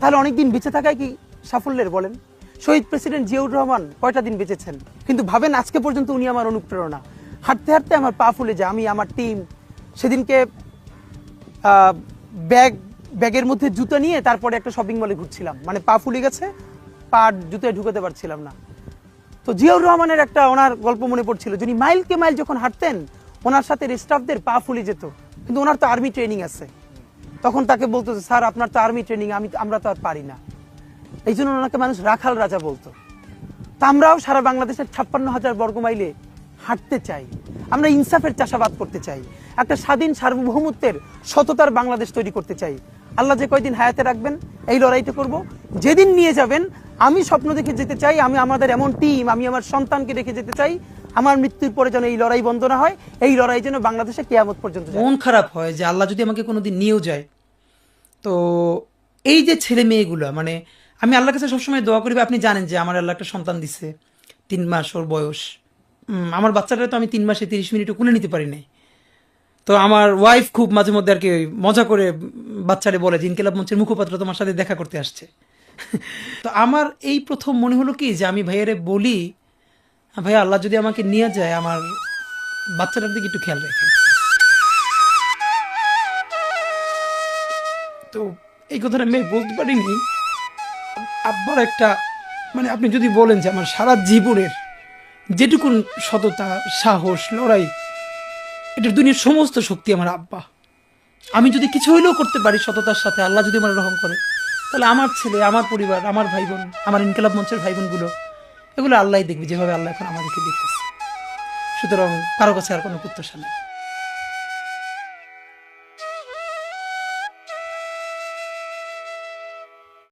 তাহলে অনেকদিন বেঁচে থাকায় কি সাফল্যের বলেন? শহীদ প্রেসিডেন্ট জিয়াউর রহমান কয়টা দিন বেঁচেছেন? কিন্তু ভাবেন আজকে পর্যন্ত উনি আমার অনুপ্রেরণা। হাঁটতে হাঁটতে আমার পা ফুলে যায়, আমি, আমার টিম সেদিনকে ব্যাগ ব্যাগের মধ্যে জুতো নিয়ে তারপরে একটা শপিং মলে ঘুরছিলাম। মানে পা ফুলে গেছে, পা জুতোয় ঢুকাতে পারছিলাম না। তো জিয়াউর রহমানের একটা ওনার গল্প মনে পড়ছিল, যিনি মাইলকে মাইল যখন হাঁটতেন, ওনার সাথে স্টাফদের পা ফুলে যেত। কিন্তু ওনার তো আর্মি ট্রেনিং আছে। তখন তাকে বলতো স্যার, আপনার তো আর্মি ট্রেনিং আমি আমরা তো আর পারি না। এই জন্য ওনাকে মানুষ রাখাল রাজা বলতো। তা আমরাও সারা বাংলাদেশের ছাপ্পান্ন হাজার বর্গ মাইলে হাঁটতে চাই। আমরা ইনসাফের চাষাবাদ করতে চাই। একটা স্বাধীন সার্বভৌমত্বের সততার বাংলাদেশ তৈরি করতে চাই। আল্লাহ যে কয়দিন হায়াতে রাখবেন, এই লড়াইটা করব। যেদিন নিয়ে যাবেন আমি স্বপ্ন দেখে যেতে চাই, আমি আমাদের এমন টিম আমি আমার সন্তানকে রেখে যেতে চাই, আমার মৃত্যুর পরে যেন এই লড়াই বন্ধ না হয়, এই লড়াই যেন বাংলাদেশে কেয়ামত পর্যন্ত মন খারাপ হয় যে আল্লাহ যদি আমাকে কোনোদিন নিয়েও যায়। তো এই যে ছেলে মেয়েগুলো মানে আমি আল্লাহর কাছে সবসময় দোয়া করি, আপনি জানেন যে আমার আল্লাহ একটা সন্তান দিছে, তিন মাস ওর বয়স। আমার বাচ্চাটা তো আমি তিন মাসে তিরিশ মিনিটও কুলে নিতে পারি নাই। তো আমার ওয়াইফ খুব মাঝে মধ্যে আর কি মজা করে বাচ্চারে বলে যে, ইনকেলাব মঞ্চের মুখপাত্র তোমার সাথে দেখা করতে আসছে। তো আমার এই প্রথম মনে হলো কি যে আমি ভাইয়ারে বলি, ভাইয়া আল্লাহ যদি আমাকে নিয়ে যায় আমার বাচ্চাটার দিকে একটু খেয়াল রাখেন। তো এই কথাটা আমি বলতে পারিনি। আব্বার একটা মানে আপনি যদি বলেন যে আমার সারা জীবনের যেটুকুন সততা, সাহস, লড়াই, এটার দুনিয়ার সমস্ত শক্তি আমার আব্বা। আমি যদি কিছু হইলেও করতে পারি সততার সাথে, আল্লাহ যদি আমার রহম করে। তাহলে আমার ছেলে, আমার পরিবার, আমার ভাই বোন আমার ইনকালাব মঞ্চের ভাই বোনগুলো এগুলো আল্লাহ দেখবে যেভাবে আল্লাহ এখন আমাদেরকে দেখতেছে। সুতরাং কারও কাছে আর কোনো প্রত্যাশা নেই।